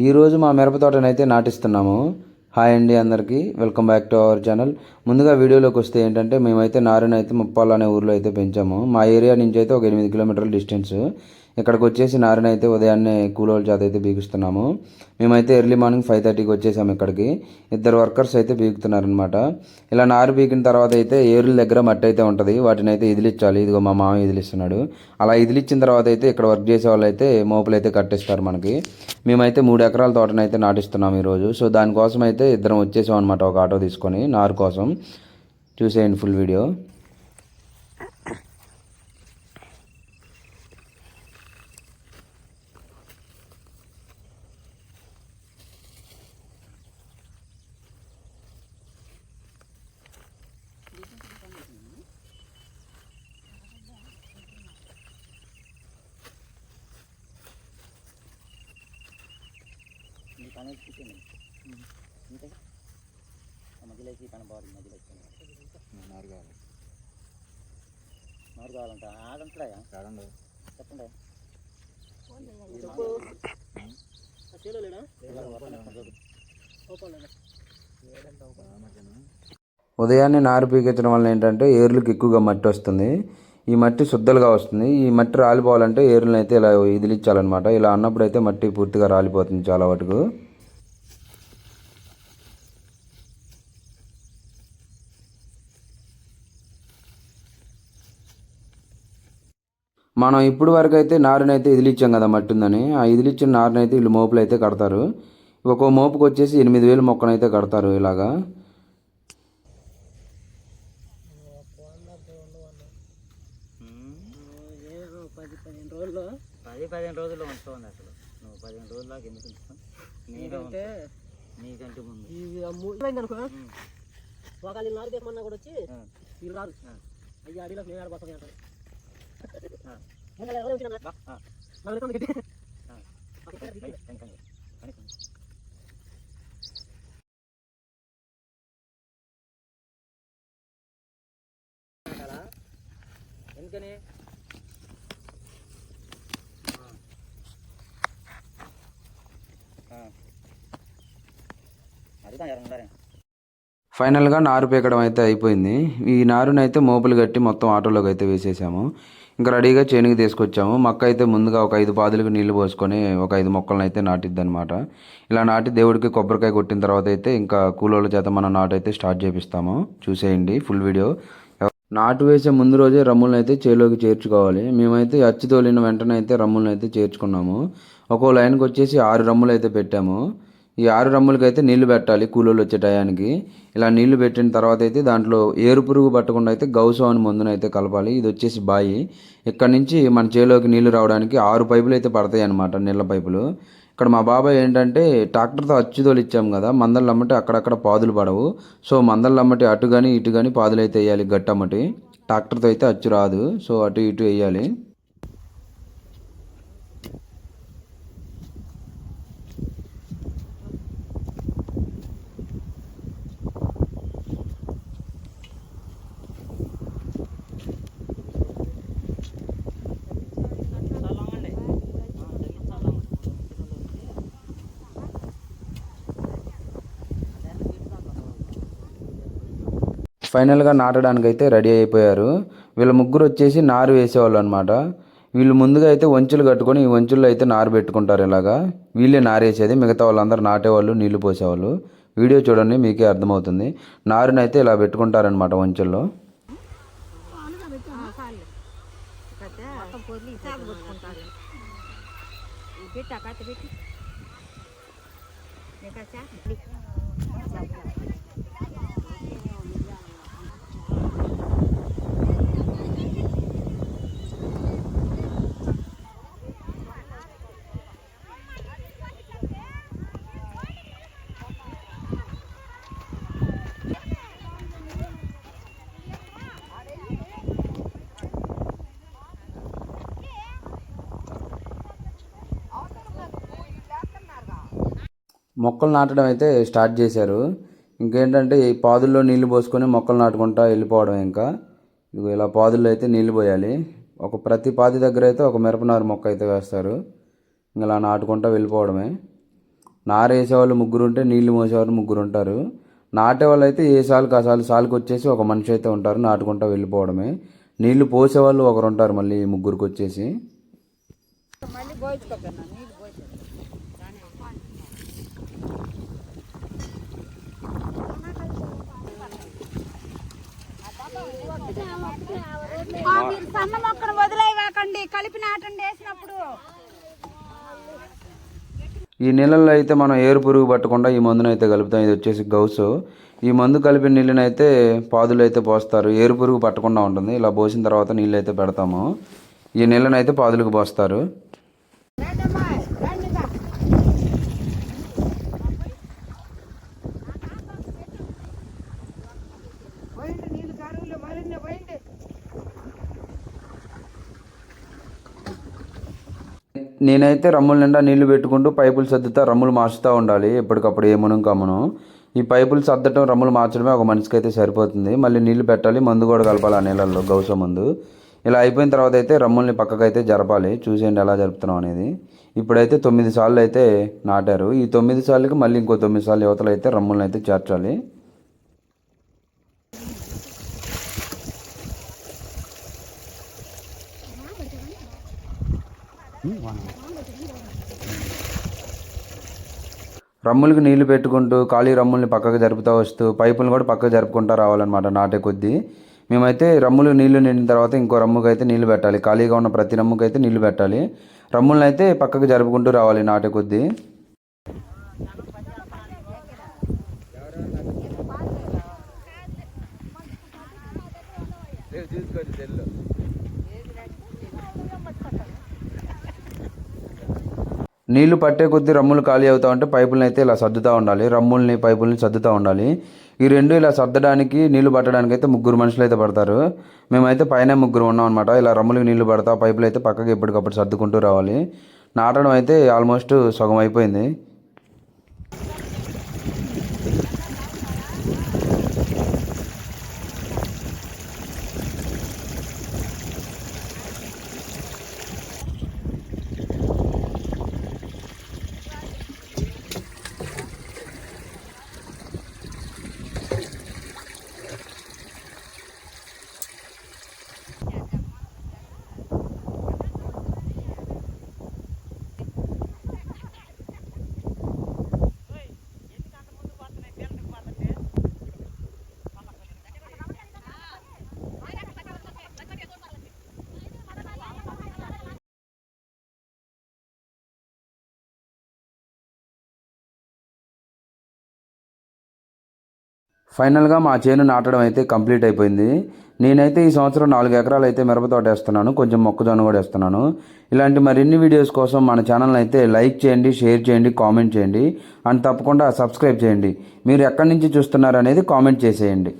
ఈరోజు మా మిరప తోటనైతే నాటిస్తున్నాము. హాయ్ అండి అందరికీ. Welcome back to our channel ముందుగా వీడియోలోకి వస్తే ఏంటంటే మేమైతే నారుని అయితే ముప్పాలు అనే ఊర్లో అయితే పెంచాము. మా ఏరియా నుంచి అయితే ఒక ఎనిమిది కిలోమీటర్ల డిస్టెన్స్ ఇక్కడికి వచ్చేసి నారిన అయితే ఉదయాన్నే కూలోళ్ళ చేత అయితే బీగుస్తున్నాము. మేమైతే ఎర్లీ మార్నింగ్ ఫైవ్ థర్టీకి వచ్చేసాము ఇక్కడికి. ఇద్దరు వర్కర్స్ అయితే బీగుతున్నారనమాట ఇలా నారు బీగిన తర్వాత అయితే ఏరుల దగ్గర మట్టి అయితే ఉంటుంది. వాటిని అయితే ఇదిలిచ్చాలి. ఇదిగో మా మామ ఇదిలిస్తున్నాడు. అలా ఇదిలిచ్చిన తర్వాత అయితే ఇక్కడ వర్క్ చేసే వాళ్ళు అయితే మోపులు అయితే కట్టిస్తారు మనకి. మేమైతే మూడు ఎకరాల తోటనైతే అయితే నాటిస్తున్నాం ఈరోజు. సో దానికోసం అయితే ఇద్దరం వచ్చేసాం అనమాట ఒక ఆటో తీసుకొని నారు కోసం. చూసేయండి ఫుల్ వీడియో ఈ పని వచ్చేసింది ఇంకా మధ్యలో ఈ పని బాగుంది మధ్యలో నారు కావాలి నారు కావాలంట ఆడంటాయా ఆడండి చెప్పండి ఉదయాన్నే నారు పీకించడం వల్ల ఏంటంటే ఏర్లకు ఎక్కువగా మట్టి వస్తుంది. ఈ మట్టి శుద్ధలుగా వస్తుంది. ఈ మట్టి రాలిపోవాలంటే ఏరులను అయితే ఇలా ఇదిలిచ్చాలన్నమాట. ఇలా అన్నప్పుడు అయితే మట్టి పూర్తిగా రాలిపోతుంది చాలా వరకు మనం ఇప్పుడు వరకు అయితే నారునైతే ఇదిలిచ్చాం కదా మట్టి ఉందని ఆ ఇదిలిచ్చిన నారునైతే వీళ్ళు మోపులు అయితే కడతారు. ఒక్కో మోపుకు వచ్చేసి ఎనిమిది వేలు మొక్కనైతే కడతారు ఇలాగా పది పదిహేను రోజులు. పది పదిహేను రోజుల్లో ఉంచుకోండి అసలు. నువ్వు పదిహేను రోజుల దాకా ఎందుకు ఉంచుతావు? నీకంటే నీకంటే ముందు. ఇది అనుకో ఒకళ్ళు నారు తీయమన్నా కూడా వచ్చి. వీళ్ళు రాదు. అయ్యి అడిలో నేను ఆడబోతాను అంటారు. ఎవరు నాకు లెక్క గట్టి. ఎందుకని? ఫైనల్గా నారు పీకడం అయితే అయిపోయింది. ఈ నారునైతే మోపులు కట్టి మొత్తం ఆటోలోకి అయితే వేసేసాము. ఇంకా రెడీగా చేనుకి తీసుకొచ్చాము. మొక్క అయితే ముందుగా ఒక ఐదు పాదులకు నీళ్ళు పోసుకొని ఒక ఐదు మొక్కలను అయితే నాటిద్ది అనమాట ఇలా నాటి దేవుడికి కొబ్బరికాయ కొట్టిన తర్వాత అయితే ఇంకా కూలోళ్ళ చేత మనం నాటు అయితే స్టార్ట్ చేపిస్తాము. చూసేయండి ఫుల్ వీడియో. నాటు వేసే ముందు రోజే రమ్ములను అయితే చేలోకి చేర్చుకోవాలి. మేమైతే అచ్చి తోలిన వెంటనే అయితే రమ్ములను అయితే చేర్చుకున్నాము. ఒక్కో లైన్కి వచ్చేసి ఆరు రమ్ములు అయితే పెట్టాము. ఈ ఆరు రమ్ములకి అయితే నీళ్ళు పెట్టాలి కూలోళ్ళు వచ్చే టయానికి. ఇలా నీళ్ళు పెట్టిన తర్వాత అయితే దాంట్లో ఏరు పురుగు పట్టకుండా అయితే గౌసం అని మందును అయితే కలపాలి. ఇది వచ్చేసి బాయి. ఇక్కడ నుంచి మన చేలోకి నీళ్ళు రావడానికి ఆరు పైపులు అయితే పడతాయి అన్నమాట నీళ్ళ పైపులు. ఇక్కడ మా బాబాయ్ ఏంటంటే ట్రాక్టర్తో అచ్చుదోలు ఇచ్చాం కదా మందలు అమ్మటి అక్కడక్కడ పాదులు పడవు. సో మందలు అమ్మటి అటు కానీ ఇటు కానీ పాదులు అయితే వేయాలి గట్టమ్మటి. ట్రాక్టర్తో అయితే అచ్చు రాదు. సో అటు ఇటు వేయాలి. ఫైనల్గా నాటడానికి అయితే రెడీ అయిపోయారు. వీళ్ళ ముగ్గురు వచ్చేసి నారు వేసేవాళ్ళు అనమాట వీళ్ళు ముందుగా అయితే వంచులు కట్టుకొని ఈ వంచుల్లో అయితే నారు పెట్టుకుంటారు ఇలాగా. వీళ్ళే నారేసేది మిగతా వాళ్ళందరూ నాటేవాళ్ళు నీళ్ళు పోసేవాళ్ళు. వీడియో చూడండి మీకే అర్థమవుతుంది. నారునైతే ఇలా పెట్టుకుంటారనమాట వంచుల్లో. పెట్టి. మొక్కలు నాటడం అయితే స్టార్ట్ చేశారు. ఇంకేంటంటే ఈ పాదుల్లో నీళ్ళు పోసుకొని మొక్కలు నాటుకుంటా వెళ్ళిపోవడం ఇంకా. ఇలా పాదుల్లో అయితే నీళ్ళు పోయాలి. ఒక ప్రతి పాది దగ్గర అయితే ఒక మిరపనారు మొక్క అయితే వేస్తారు. ఇలా నాటుకుంటా వెళ్ళిపోవడమే. నారు వేసేవాళ్ళు ముగ్గురు ఉంటే నీళ్ళు మోసేవాళ్ళు ముగ్గురు ఉంటారు. నాటే వాళ్ళు అయితే ఏ సాలుకి ఆ సాలు సాలుకి వచ్చేసి ఒక మనిషి అయితే ఉంటారు నాటుకుంటా వెళ్ళిపోవడమే. నీళ్ళు పోసేవాళ్ళు ఒకరు ఉంటారు మళ్ళీ ముగ్గురికి వచ్చేసి. కమ్మ మొక్కను వదిలేవాకండి కలిపి నాటండి వేసినప్పుడు ఈ నీళ్ళల్లో అయితే మనం ఏరు పురుగు పట్టకుండా ఈ మందును అయితే కలుపుతాం. ఇది వచ్చేసి గౌసు. ఈ మందు కలిపిన నీళ్ళని అయితే పాదులు అయితే పోస్తారు. ఏరు పురుగు పట్టకుండా ఉంటుంది. ఇలా పోసిన తర్వాత నీళ్ళు అయితే పెడతాము. ఈ నీళ్ళని అయితే పాదులకు పోస్తారు రండమ్మా రండి ఇంకా. పోయిండు నీళ్ళు కారువులు మళ్ళీ పోయిండు నేనైతే రమ్ముల నిండా నీళ్ళు పెట్టుకుంటూ పైపులు సర్దుతా రమ్ములు మార్చుతూ ఉండాలి. ఎప్పటికప్పుడు ఏమును కమ్మును ఈ పైపులు సర్దటం రమ్ములు మార్చడమే ఒక మనిషికి అయితే సరిపోతుంది. మళ్ళీ నీళ్ళు పెట్టాలి మందు కూడా కలపాలి ఆ నీళ్ళల్లో గౌస మందు. ఇలా అయిపోయిన తర్వాత అయితే రమ్ముల్ని పక్కకు అయితే జరపాలి. చూసేయండి ఎలా జరుపుతున్నాం అనేది. ఇప్పుడైతే తొమ్మిది సార్లు అయితే నాటారు. ఈ తొమ్మిది సార్లకి మళ్ళీ ఇంకో తొమ్మిది సార్లు యువతలు అయితే రమ్ములను అయితే చేర్చాలి. రమ్ములకి నీళ్ళు పెట్టుకుంటూ ఖాళీ రమ్ముల్ని పక్కకు జరుపుతూ వస్తూ పైపులను కూడా పక్కకు జరుపుకుంటూ రావాలన్నమాట నాటే కొద్దీ. మేమైతే రమ్ములు నీళ్ళు నిండిన తర్వాత ఇంకో రమ్ముకి అయితే నీళ్ళు పెట్టాలి. ఖాళీగా ఉన్న ప్రతి రమ్ముకి అయితే నీళ్ళు పెట్టాలి. రమ్ములను అయితే పక్కకు జరుపుకుంటూ రావాలి నాటే కొద్దీ. నీళ్ళు పట్టే కొద్దీ రమ్ములు ఖాళీ అవుతా ఉంటే పైపులను అయితే ఇలా సర్దుతూ ఉండాలి. రమ్ముల్ని పైపుల్ని సర్దుతూ ఉండాలి. ఈ రెండు ఇలా సర్దడానికి నీళ్ళు పట్టడానికి అయితే ముగ్గురు మనుషులు అయితే పడతారు. మేమైతే పైన ముగ్గురు ఉన్నాం అనమాట ఇలా రమ్ములకి నీళ్ళు పడతా పైపులు అయితే పక్కకి ఎప్పటికప్పుడు సర్దుకుంటూ రావాలి. నాటడం అయితే ఆల్మోస్ట్ సగం అయిపోయింది. ఫైనల్గా మా చేను నాటడం అయితే కంప్లీట్ అయిపోయింది. నేనైతే ఈ సంవత్సరం నాలుగు ఎకరాలు అయితే మిరప తోట వేస్తున్నాను. కొంచెం మొక్కజొన్న కూడా వేస్తున్నాను. ఇలాంటి మరిన్ని వీడియోస్ కోసం మన ఛానల్ అయితే లైక్ చేయండి షేర్ చేయండి కామెంట్ చేయండి. అండ్ తప్పకుండా సబ్స్క్రైబ్ చేయండి. మీరు ఎక్కడి నుంచి చూస్తున్నారు అనేది కామెంట్ చేసేయండి.